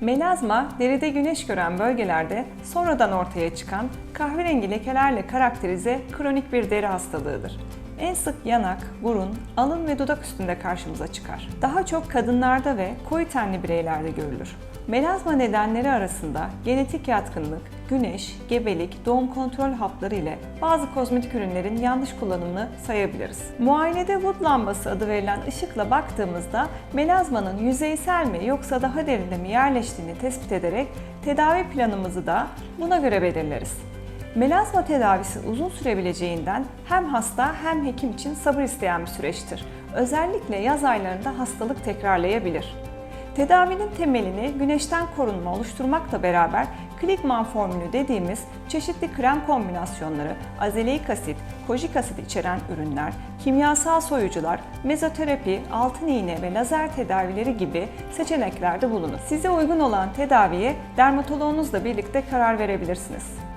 Melazma, deride güneş gören bölgelerde sonradan ortaya çıkan kahverengi lekelerle karakterize kronik bir deri hastalığıdır. En sık yanak, burun, alın ve dudak üstünde karşımıza çıkar. Daha çok kadınlarda ve koyu tenli bireylerde görülür. Melazma nedenleri arasında genetik yatkınlık, güneş, gebelik, doğum kontrol hapları ile bazı kozmetik ürünlerin yanlış kullanımını sayabiliriz. Muayenede Wood lambası adı verilen ışıkla baktığımızda melazmanın yüzeysel mi yoksa daha derinde mi yerleştiğini tespit ederek tedavi planımızı da buna göre belirleriz. Melazma tedavisi uzun sürebileceğinden hem hasta hem hekim için sabır isteyen bir süreçtir. Özellikle yaz aylarında hastalık tekrarlayabilir. Tedavinin temelini güneşten korunma oluşturmakla beraber Kligman formülü dediğimiz çeşitli krem kombinasyonları, azeleik asit, kojik asit içeren ürünler, kimyasal soyucular, mezoterapi, altın iğne ve lazer tedavileri gibi seçeneklerde bulunur. Size uygun olan tedaviye dermatoloğunuzla birlikte karar verebilirsiniz.